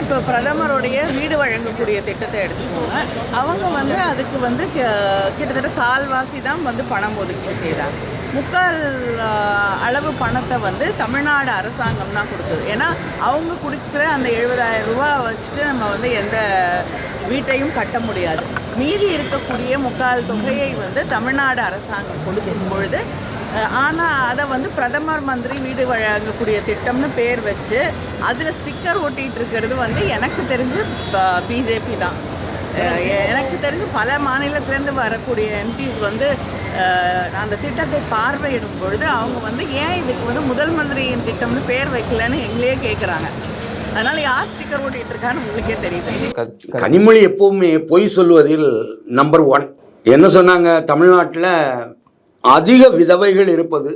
இப்போ பிரதமருடைய வீடு வழங்கக்கூடிய திட்டத்தை எடுத்துக்கோங்க. அவங்க வந்து அதுக்கு வந்து கிட்டத்தட்ட கால்வாசி தான் வந்து பணம் ஒதுக்கீடு செய்கிறாங்க முக்கால் அளவு பணத்தை வந்து தமிழ்நாடு அரசாங்கம் தான் கொடுக்குது. ஏன்னா அவங்க கொடுக்குற அந்த எழுபதாயிரம் ரூபா வச்சுட்டு நம்ம வந்து எந்த வீட்டையும் கட்ட முடியாது. மீதி இருக்கக்கூடிய முக்கால் தொகையை வந்து தமிழ்நாடு அரசாங்கம் கொடுக்கும் பொழுது ஆனால் அதை வந்து பிரதமர் மந்திரி வீடு வழங்கக்கூடிய திட்டம்னு பேர் வச்சு அதில் ஸ்டிக்கர் ஒட்டிட்டு இருக்கிறது வந்து எனக்கு தெரிஞ்சு பிஜேபி தான். எனக்கு தெரிஞ்சு பல மாநிலத்திலேருந்து வரக்கூடிய எம்பிஸ் வந்து அந்த திட்டத்தை பார்வையிடும் பொழுது அவங்க வந்து ஏன் இதுக்கு வந்து முதல் மந்திரியின் திட்டம்னு பேர் வைக்கலன்னு எங்களையே கேட்குறாங்க அதனால யார் ஸ்டிக்கர் ஓட்டிட்டு இருக்கான்னு உங்களுக்கே தெரியுது. கனிமொழி எப்பவுமே பொய் சொல்வதில் நம்பர் ஒன் என்ன சொன்னாங்க? தமிழ்நாட்டில் அதிக விதவைகள் இருப்பது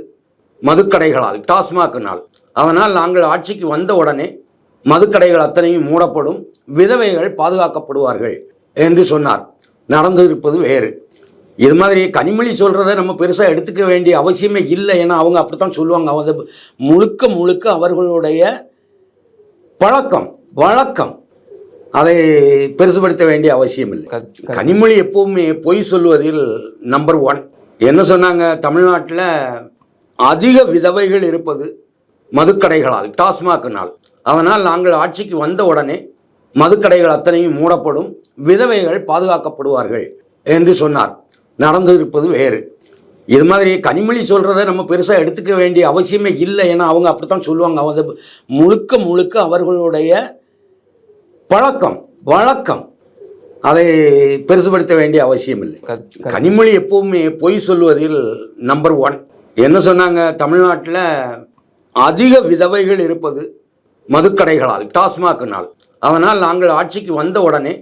மதுக்கடைகளால் டாஸ்மாகினால். அதனால் நாங்கள் ஆட்சிக்கு வந்த உடனே மதுக்கடைகள் அத்தனையும் மூடப்படும் விதவைகள் பாதுகாக்கப்படுவார்கள் என்று சொன்னார். நடந்திருப்பது வேறு. இது மாதிரி கனிமொழி சொல்கிறத நம்ம பெருசாக எடுத்துக்க வேண்டிய அவசியமே இல்லை ஏன்னா அவங்க அப்படித்தான் சொல்லுவாங்க. அவங்க முழுக்க முழுக்க அவர்களுடைய பழக்கம் வழக்கம். அதை பெருசுபடுத்த வேண்டிய அவசியம் இல்லை. கனிமொழி எப்பவுமே பொய் சொல்வதில் நம்பர் ஒன் என்ன சொன்னாங்க? தமிழ்நாட்டில் அதிக விதவைகள் இருப்பது மதுக்கடைகளால் டாஸ்மாக்னால். அதனால் நாங்கள் ஆட்சிக்கு வந்த உடனே மதுக்கடைகள் அத்தனையும் மூடப்படும் விதவைகள் பாதுகாக்கப்படுவார்கள் என்று சொன்னார். நடந்திருப்பது வேறு. இது மாதிரி கனிமொழி சொல்கிறத நம்ம பெருசாக எடுத்துக்க வேண்டிய அவசியமே இல்லை ஏன்னா அவங்க அப்படித்தான் சொல்லுவாங்க. அவங்க முழுக்க முழுக்க அவர்களுடைய பழக்கம் வழக்கம் அதை பெருசுபடுத்த வேண்டிய அவசியம் இல்லை கனிமொழி எப்பவுமே பொய் சொல்வதில் நம்பர் ஒன் என்ன சொன்னாங்க? தமிழ்நாட்டில் அதிக விதவைகள் இருப்பது மதுக்கடைகளால் டாஸ்மாகினால். அதனால் நாங்கள் ஆட்சிக்கு வந்த உடனே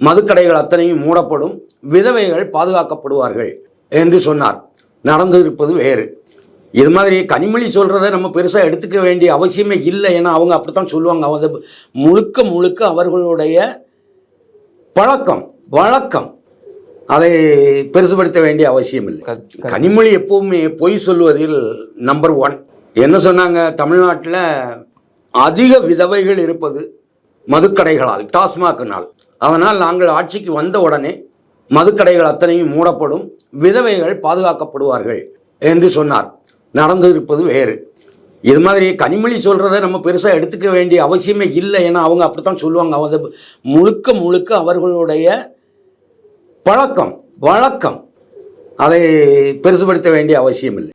மதுக்கடைகள் அத்தனையும் மூடப்படும் விதவைகள் பாதுகாக்கப்படுவார்கள் என்று சொன்னார். நடந்திருப்பது வேறு. இது மாதிரி கனிமொழி சொல்கிறத நம்ம பெருசாக எடுத்துக்க வேண்டிய அவசியமே இல்லை ஏன்னா அவங்க அப்படித்தான் சொல்லுவாங்க. அவங்க முழுக்க முழுக்க அவர்களுடைய பழக்கம் வழக்கம். அதை பெருசுபடுத்த வேண்டிய அவசியம் இல்லை. கனிமொழி எப்பவுமே பொய் சொல்வதில் நம்பர் ஒன் என்ன சொன்னாங்க? தமிழ்நாட்டில் அதிக விதவைகள் இருப்பது மதுக்கடைகளால் டாஸ்மாகினால். அதனால் நாங்கள் ஆட்சிக்கு வந்த உடனே மதுக்கடைகள் அத்தனையும் மூடப்படும் விதவைகள் பாதுகாக்கப்படுவார்கள் என்று சொன்னார். நடந்திருப்பது வேறு. இது மாதிரி கனிமொழி சொல்கிறத நம்ம பெருசாக எடுத்துக்க வேண்டிய அவசியமே இல்லை ஏன்னா அவங்க அப்படித்தான் சொல்லுவாங்க. அவங்க முழுக்க முழுக்க அவர்களுடைய பழக்கம் வழக்கம் அதை பெருசுபடுத்த வேண்டிய அவசியம் இல்லை.